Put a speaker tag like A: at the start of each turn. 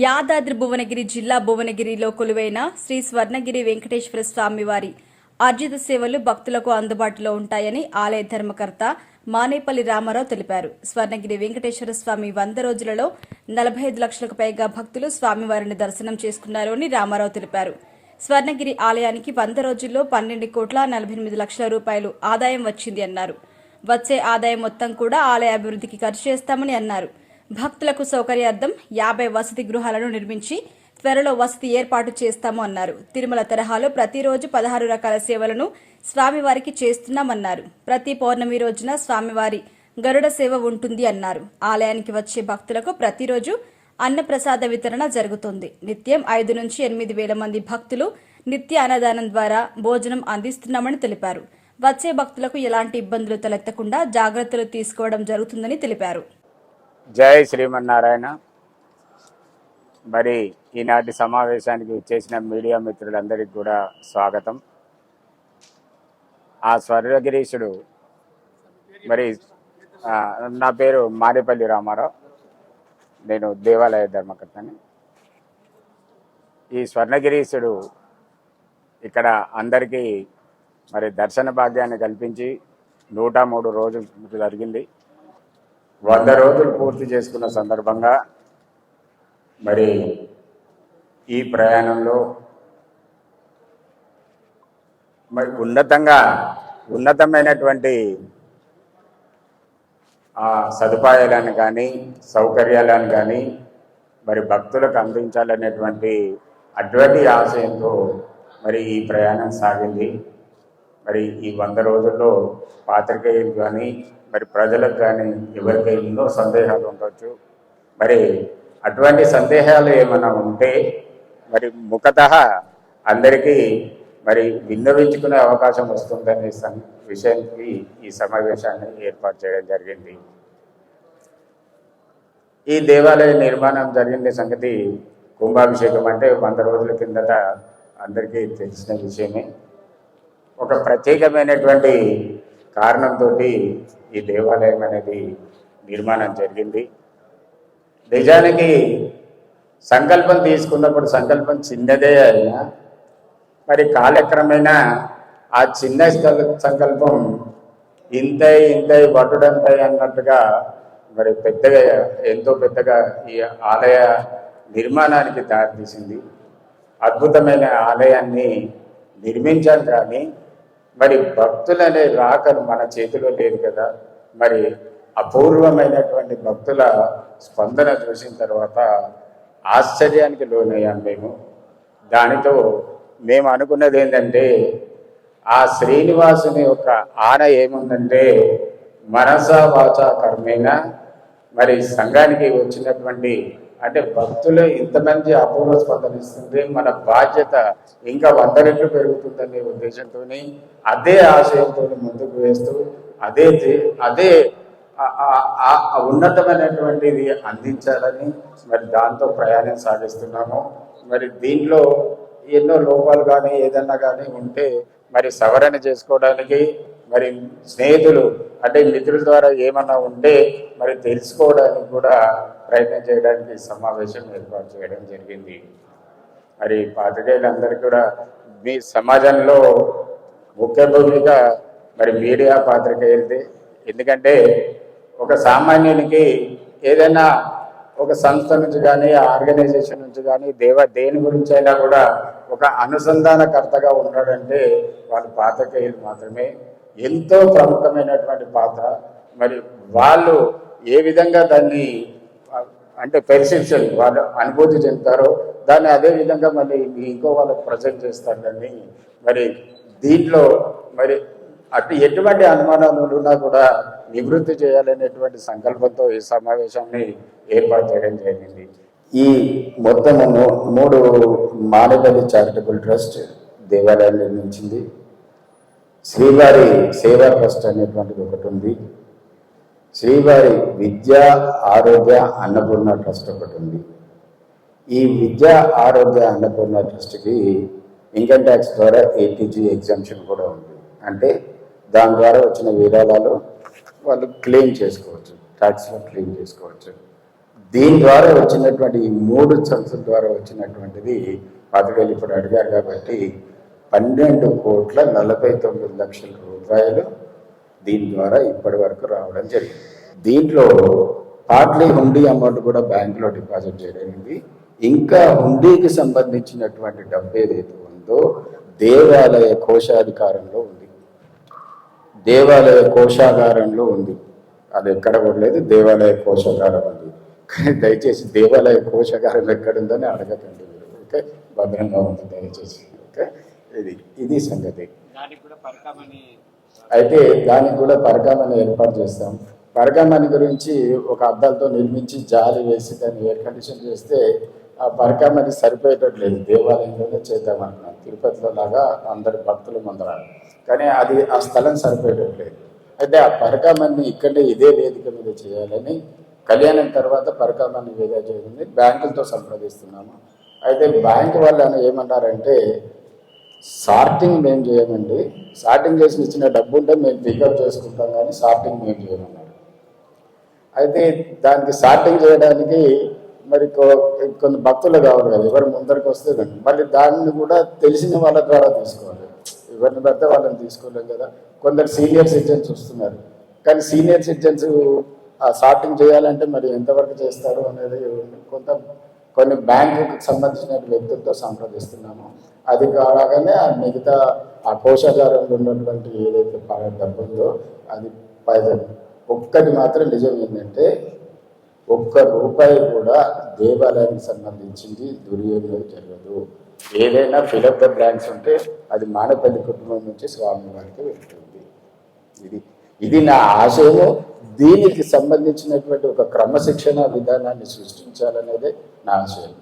A: యాదాద్రి భువనగిరి జిల్లా భువనగిరిలో కొలువైన శ్రీ స్వర్ణగిరి వెంకటేశ్వర స్వామి వారి సేవలు భక్తులకు అందుబాటులో ఉంటాయని ఆలయ ధర్మకర్త మానేపల్లి రామారావు తెలిపారు. స్వర్ణగిరి వెంకటేశ్వర స్వామి వంద రోజులలో నలభై ఐదు లక్షలకు పైగా భక్తులు స్వామివారిని దర్శనం చేసుకున్నారు అని రామారావు తెలిపారు. స్వర్ణగిరి ఆలయానికి వంద రోజుల్లో పన్నెండు కోట్ల నలభై ఎనిమిది లక్షల రూపాయలు ఆదాయం వచ్చింది అన్నారు. వచ్చే ఆదాయం మొత్తం కూడా ఆలయ అభివృద్ధికి ఖర్చు చేస్తామని అన్నారు. భక్తులకు సౌకర్యార్థం యాభై వసతి గృహాలను నిర్మించి త్వరలో వసతి ఏర్పాటు చేస్తాము అన్నారు. తిరుమల తరహాలో ప్రతిరోజు పదహారు రకాల సేవలను స్వామివారికి చేస్తున్నామన్నారు. ప్రతి పౌర్ణమి రోజున స్వామివారి గరుడ సేవ ఉంటుంది అన్నారు. ఆలయానికి వచ్చే భక్తులకు ప్రతిరోజు అన్నప్రసాద వితరణ జరుగుతుంది. నిత్యం ఐదు నుంచి ఎనిమిది వేల మంది భక్తులు నిత్య అన్నదానం ద్వారా భోజనం అందిస్తున్నామని తెలిపారు. వచ్చే భక్తులకు ఎలాంటి ఇబ్బందులు తలెత్తకుండా జాగ్రత్తలు తీసుకోవడం జరుగుతుందని తెలిపారు.
B: జై శ్రీమన్నారాయణ. మరి ఈనాటి సమావేశానికి చేసిన మీడియా మిత్రులందరికీ కూడా స్వాగతం. ఆ స్వర్గగిరీశుడు మరి నా పేరు మారేపల్లి రామారావు. నేను దేవాలయ ధర్మకర్తని. ఈ స్వర్ణగిరీశుడు ఇక్కడ అందరికీ మరి దర్శన భాగ్యాన్ని కల్పించి నూట మూడు రోజులు జరిగింది. వంద రోజులు పూర్తి చేసుకున్న సందర్భంగా మరి ఈ ప్రయాణంలో మరి ఉన్నతంగా ఉన్నతమైనటువంటి ఆ సదుపాయాలను కానీ సౌకర్యాలను కానీ మరి భక్తులకు అందించాలనేటువంటి అటువంటి ఆశయంతో మరి ఈ ప్రయాణం సాగింది. మరి ఈ వంద రోజుల్లో పాత్రికేయులు కానీ మరి ప్రజలకు కానీ ఎవరికి ఎన్నో సందేహాలు ఉండొచ్చు. మరి అటువంటి సందేహాలు ఏమైనా ఉంటే మరి ముఖత అందరికీ మరి విన్నవించుకునే అవకాశం వస్తుందనే సం- విషయానికి ఈ సమావేశాన్ని ఏర్పాటు చేయడం జరిగింది. ఈ దేవాలయ నిర్మాణం జరిగిన సంగతి కుంభాభిషేకం అంటే వంద రోజుల కిందట అందరికీ తెలిసిన విషయమే. ఒక ప్రత్యేకమైనటువంటి కారణంతో ఈ దేవాలయం అనేది నిర్మాణం జరిగింది. నిజానికి సంకల్పం తీసుకున్నప్పుడు సంకల్పం చిన్నదే అయినా మరి కాలక్రమేణా ఆ చిన్న సంకల్పం ఇంతై ఇంతై వటుడంతై అన్నట్టుగా మరి పెద్దగా ఎంతో పెద్దగా ఈ ఆలయ నిర్మాణానికి దారితీసింది. అద్భుతమైన ఆలయాన్ని నిర్మించాం కానీ మరి భక్తులనే రాకను మన చేతిలో లేదు కదా. మరి అపూర్వమైనటువంటి భక్తుల స్పందన చూసిన తర్వాత ఆశ్చర్యానికి లోనయ్యాం మేము. దానితో మేము అనుకున్నది ఏంటంటే ఆ శ్రీనివాసుని యొక్క ఆన ఏముందంటే మనసా వాచా కర్మేణ. మరి సంఘానికి వచ్చినటువంటి అంటే భక్తులే ఇంతమంది అపూర్వ స్పందనిస్తుంది మన బాధ్యత ఇంకా వంద రెట్లు పెరుగుతుందనే ఉద్దేశంతో అదే ఆశయంతో ముందుకు వేస్తూ అదే అదే ఉన్నతమైనటువంటిది అందించాలని మరి దాంతో ప్రయాణం సాగిస్తున్నాము. మరి దీంట్లో ఎన్నో లోపాలు కానీ ఏదన్నా కానీ ఉంటే మరి సవరణ చేసుకోవడానికి మరి స్నేహితులు అంటే మిత్రుల ద్వారా ఏమన్నా ఉంటే మరి తెలుసుకోవడానికి కూడా ప్రయత్నం చేయడానికి సమావేశం ఏర్పాటు చేయడం జరిగింది. మరి పాత్రికేయులందరికీ కూడా మీ సమాజంలో ముఖ్య భూమిక మరి మీడియా పాత్రికేయులది ఎందుకంటే ఒక సామాన్యునికి ఏదైనా ఒక సంస్థ నుంచి కానీ ఆర్గనైజేషన్ నుంచి కానీ దేవ దేని గురించి అయినా కూడా ఒక అనుసంధానకర్తగా ఉన్నాడంటే వాళ్ళు పాత్రికేయులు మాత్రమే. ఎంతో ప్రముఖమైనటువంటి పాత్ర మరి వాళ్ళు ఏ విధంగా దాన్ని అంటే పెర్సెప్షన్ వాళ్ళు అనుభూతి చెందుతారో దాన్ని అదే విధంగా మళ్ళీ ఇంకో వాళ్ళకి ప్రజెంట్ చేస్తారు దాన్ని మరి దీంట్లో మరి అటు ఎటువంటి అనుమానాలు ఉన్నా కూడా నివృత్తి చేయాలనేటువంటి సంకల్పంతో ఈ సమావేశాన్ని ఏర్పాటు చేయడం జరిగింది. ఈ మొత్తం మూడు మానవల్లి చారిటబుల్ ట్రస్ట్ దేవాలయాన్ని నిర్మించింది. శ్రీవారి సేవా ట్రస్ట్ అనేటువంటిది ఒకటి ఉంది. శ్రీవారి విద్య ఆరోగ్య అన్నపూర్ణ ట్రస్ట్ ఒకటి ఉంది. ఈ విద్య ఆరోగ్య అన్నపూర్ణ ట్రస్ట్కి ఇన్కమ్ ట్యాక్స్ ద్వారా ఏటీజీ ఎగ్జామ్షన్ కూడా ఉంది. అంటే దాని ద్వారా వచ్చిన విరాళాలు వాళ్ళు క్లెయిమ్ చేసుకోవచ్చు ట్యాక్స్లో క్లెయిమ్ చేసుకోవచ్చు. దీని ద్వారా వచ్చినటువంటి ఈ మూడు సంస్థల ద్వారా వచ్చినటువంటిది పాతికేళ్ళు ఇప్పుడు అడిగారు కాబట్టి పన్నెండు కోట్ల నలభై తొమ్మిది లక్షల రూపాయలు దీని ద్వారా ఇప్పటి వరకు రావడం జరిగింది. దీంట్లో పార్ట్లీ హుండీ అమౌంట్ కూడా బ్యాంకులో డిపాజిట్ చేయడానికి ఇంకా హుండీకి సంబంధించినటువంటి డబ్బు ఏదైతే ఉందో దేవాలయ కోశాధికారంలో దేవాలయ కోశాగారంలో ఉంది. అది ఎక్కడ కూడా లేదు దేవాలయ కోశాగారం ఉంది. కానీ దయచేసి దేవాలయ కోశాగారం ఎక్కడుందని అడగకండి మీరు ఓకే? భద్రంగా ఉంది దయచేసి ఓకే? ఇది ఇది సంగతి. అయితే దానికి కూడా పరకామని ఏర్పాటు చేస్తాం. పరకామని గురించి ఒక అద్దాలతో నిర్మించి జాలి వేసి దాన్ని ఎయిర్ కండిషన్ చేస్తే ఆ పరకామని సరిపోయేటట్లేదు దేవాలయంలోనే చేద్దామనుకున్నాం తిరుపతిలో లాగా అందరి భక్తులు ముందర కానీ అది ఆ స్థలం సరిపోయేటట్లేదు అయితే ఆ పరకామని ఇక్కడే ఇదే వేదిక మీద చేయాలని కళ్యాణం తర్వాత పరకామని వేదిక చేయాలని బ్యాంకులతో సంప్రదిస్తున్నాము. అయితే బ్యాంకు వాళ్ళు ఏమన్నారంటే సార్టింగ్ మేము చేయమండి. సార్టింగ్ చేసి ఇచ్చిన డబ్బు ఉంటే మేము పికప్ చేసుకుంటాం కానీ సార్టింగ్ మేము చేయమన్నారు. అయితే దానికి సార్టింగ్ చేయడానికి మరి కొన్ని భక్తులు కావాలి కదా ఎవరు ముందరికి వస్తే మళ్ళీ దాన్ని కూడా తెలిసిన వాళ్ళ ద్వారా తీసుకోవాలి. ఎవరిని పెడితే వాళ్ళని తీసుకోలేం కదా. కొందరు సీనియర్ సిటిజన్స్ వస్తున్నారు. కానీ సీనియర్ సిటిజన్స్ ఆ సార్టింగ్ చేయాలంటే మరి ఎంతవరకు చేస్తారు అనేది కొంత కొన్ని బ్యాంకుకి సంబంధించిన వ్యక్తులతో సంప్రదిస్తున్నాము. అది కాగానే ఆ మిగతా ఆ కోశాగారంలో ఉన్నటువంటి ఏదైతే డబ్బుందో డబ్బు ఉందో అది పైన ఒక్కటి మాత్రం నిజం ఏంటంటే ఒక్క రూపాయి కూడా దేవాలయానికి సంబంధించింది దుర్యోగం జరగదు. ఏదైనా ఫిలప్ ద బ్రాండ్స్ ఉంటే అది మానపల్లి కుటుంబం నుంచి స్వామి వారికి వెళ్తుంది. ఇది ఇది నా ఆశయము. దీనికి సంబంధించినటువంటి ఒక క్రమశిక్షణ విధానాన్ని సృష్టించాలనేదే నా ఆశయం